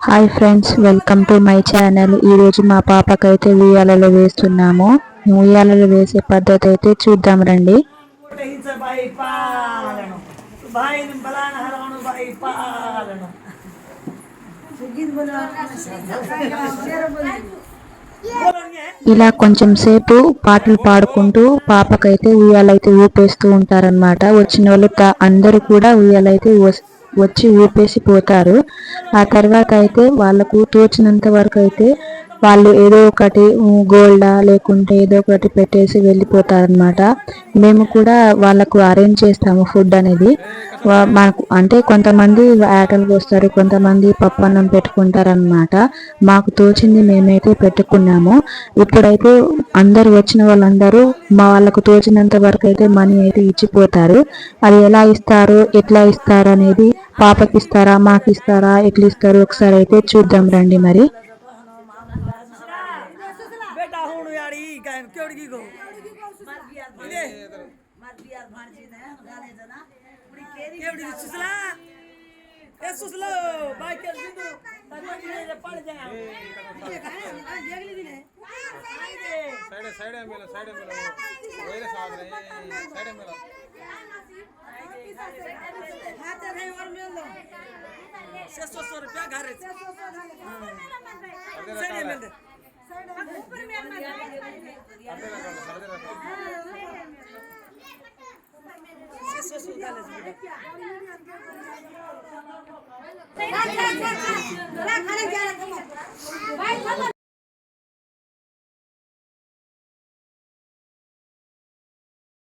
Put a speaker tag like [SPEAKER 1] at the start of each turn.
[SPEAKER 1] Hi friends welcome to my channel. ఈరోజు మా పాపకైతే ఉయ్యాలలో వేస్తున్నాము. ఉయ్యాలలో వేసే పద్ధతి అయితే చూద్దాం రండి. ఇలా కొంచెం సేపు పాటలు పాడుకుంటూ పాపకైతే ఉయ్యాలైతే ఊపేస్తూ ఉంటారనమాట వచ్చిన వాళ్ళు తా- అందరూ కూడా ఉయ్యాలైతే వచ్చి ఊపేసి పోతారు. ఆ తర్వాత అయితే వాళ్ళకు తోచినంత వరకు అయితే వాళ్ళు ఏదో ఒకటి గోల్డా లేకుంటే ఏదో ఒకటి పెట్టేసి వెళ్ళిపోతారనమాట మేము కూడా వాళ్ళకు అరేంజ్ చేస్తాము ఫుడ్ అనేది. మనకు అంటే కొంతమంది ఆటలు పోస్తారు కొంతమంది పప్పన్నం పెట్టుకుంటారనమాట మాకు తోచింది మేమైతే పెట్టుకున్నాము. ఇప్పుడైతే అందరు వచ్చిన వాళ్ళందరూ మా వాళ్ళకు తోచినంత వరకు అయితే మనీ అయితే ఇచ్చిపోతారు. అది ఎలా ఇస్తారు ఎట్లా ఇస్తారు అనేది పాపకి ఇస్తారా మాకు ఇస్తారా ఎట్లా ఇస్తారు ఒకసారి అయితే చూద్దాం రండి మరి.
[SPEAKER 2] ಬಿಆರ್ ಮಾಡ್ಸಿದ್ದೆ ಕಾಲೇಜ್ ಅನ್ನ ಹುಡುಗಿ ಕೇರಿ ಕೇಳಿ ಸುಸಲ ಏ ಸುಸಲ ಬಾಯ್ ಕೇಳಿದ್ದು ತನ್ನ ಪಾಳಿದೆ ಏಗಲಿದಿನೆ
[SPEAKER 3] ಸೈಡ್ ಸೈಡ್ ಮೇಲೆ ಸೈಡ್ ಮೇಲೆ ವೈರಸ್ ಆದ್ರೆ ಸೈಡ್ ಮೇಲೆ
[SPEAKER 2] ಹಾತೆ ರೈ ವರ್ ಮೇಲೆ 600
[SPEAKER 3] ರೂಪಾಯಿ
[SPEAKER 2] ಗಾರೆ
[SPEAKER 3] 600
[SPEAKER 2] ರೂಪಾಯಿ
[SPEAKER 3] ಸೈಡ್ ಮೇಲೆ side Lan
[SPEAKER 2] lan lan lan. Lan